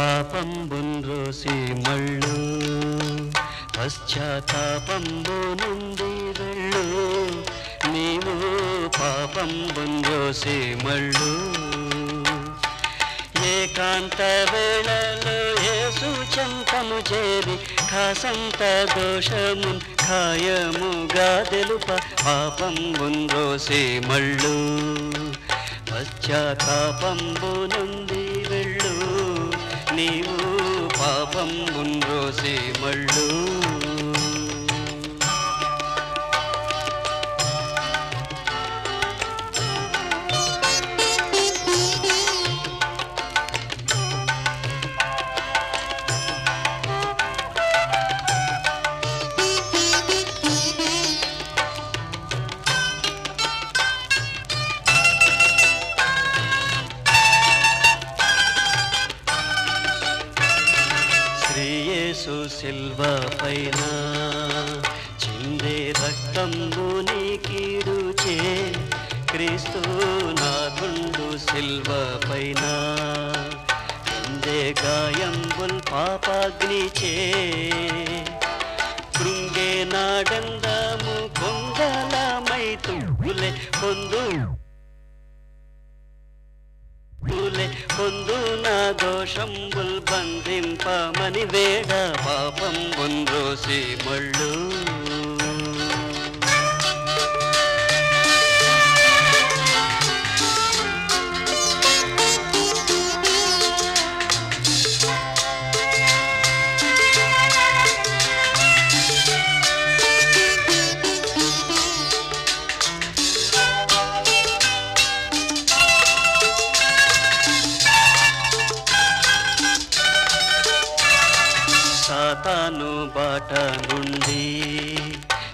పాపం మళ్ళు పశ్చాత్తాపంబు నుండి వెళ్ళు నీవు పాపం మళ్ళు. ఏకాంత వేళలో యేసు చెంతము చేరి కాసంత దోషము ఖాయముగా తెలుప పాపం మళ్ళు పశ్చాత్తాపంబు నుండి వెళ్ళు. నీవు పాపం బుంద్రోసి మళ్ళు యేసు సిల్వ పైన చిందే రక్తంబు చే క్రీస్తు నా గుండు సిల్వ పైన చిందే గాయంబుల్ పాపాగ్ని చే కృంగే నాడందము కొంగలమైతులే పొందు పొందు నా దోషంబుల్ బంధింపమని వేడ పాపం బొంద్రోసి మళ్ళు సాతాను బాట నుండి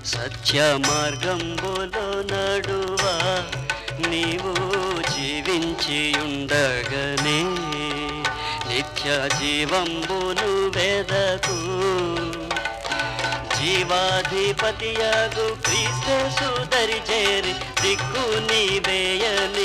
సత్య మార్గంబులో నడువా? నీవు జీవించి ఉండగనే నిత్య జీవంబును వేదకు. జీవాధిపతియాగు క్రీస్తు సుదరి చేరి దిక్కు నీవేయని